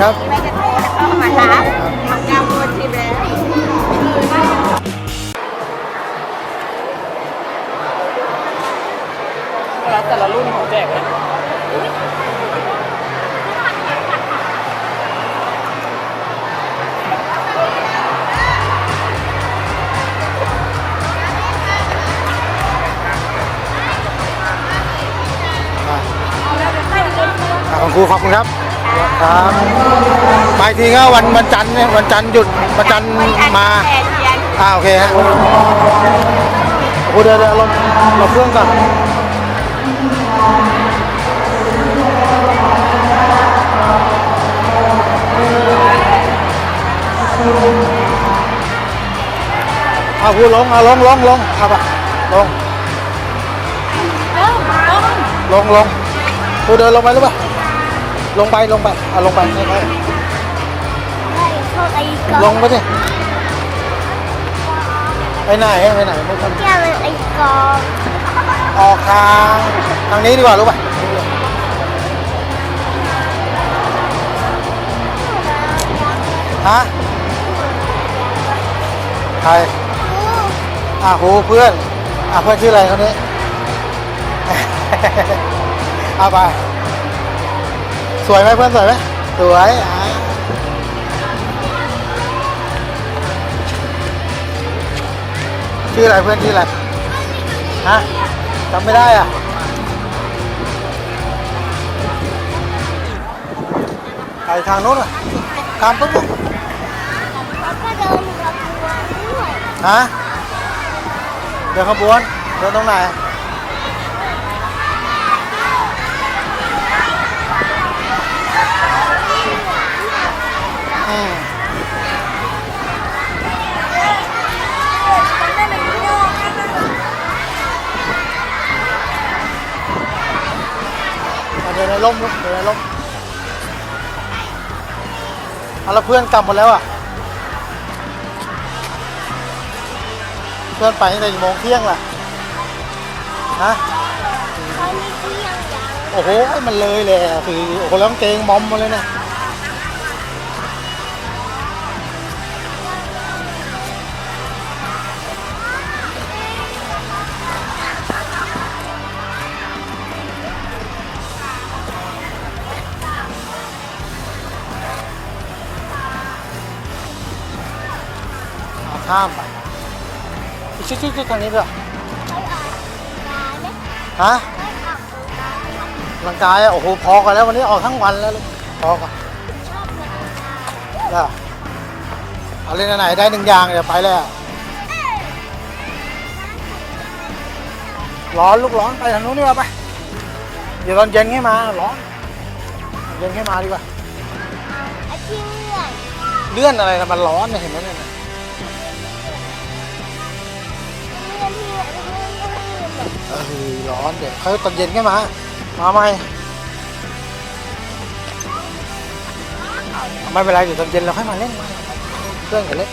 ครับ ไม่จะโทรแล้วก็มาหาทำงานตัวทีแล้วแล้วแต่ละรุ่นของแจกนะอะคุณครูขอบคุณครับ ครับไปทีก็วันวันจันทร์เนี่ยวันจันทร์หยุดวันจันทร์มาแปดเทียนอ่าโอเคฮะโอ้เดี๋ยวเดี๋ยวลงลงเครื่องก่อนเอาพูดลงเอาลงลงลงเอาปะลงลงลงพูดเดินลงไปหรือเปล่า ลงไปลงไปเอาลงไปค่อยๆลงไปสิไปไหนไปไหนไม่ต้องเที่ยวมันไอ้กองออกทางทางนี้ดีกว่ารู้ป่ะฮะใครอะครูเพื่อนอะเพื่อนชื่ออะไรคนนี้เอาไป สวยไหมเพื่อนสวยไหมสวยอะชื่ออะไรเพื่อนชื่ออะไรฮะจำไม่ได้อะไปทางนู้นอะข้ามปุ๊บอะแล้วก็เดินกับตัวด้วยฮะเดินขบวนเดินตรงไหน ดินในร่มลูกเดินในร่มเอาแล้วเพื่อนกลับหมดแล้วอะ เพื่อนไปตั้งแต่กี่โมงเที่ยงล่ะ ฮะเขาไม่เที่ยงยัง โอ้โห มันเลยเลยอะคือโอ้โหแล้วกางเกงมอมมาเลยเนะ ข้ามไปชิดๆๆทางนี้ด้วยเขาออกกายไหมฮะเขาออกกายกำลังกายอะโอ้โหพอกันแล้ววันนี้ออกทั้งวันแล้วลูกพอกันชอบมันได้เอาเล่นอันไหนได้หนึ่งอย่างเดี๋ยวไปแล้วร้อนลูกร้อนไปทางนู้นดีกว่าไปเดี๋ยวตอนเย็นให้มาร้อนเย็นให้มาดีกว่าไอ้ที่เลื่อนเลื่อนอะไรนะมันร้อนเนี่ยเห็นไหมเนี่ย เออร้อนเดี๋ยวเขาตอนเย็นให้มา มาใหม่ไม่เป็นไรเดี๋ยวตอนเย็นเราค่อยมาเล่นเครื่องกันเล่น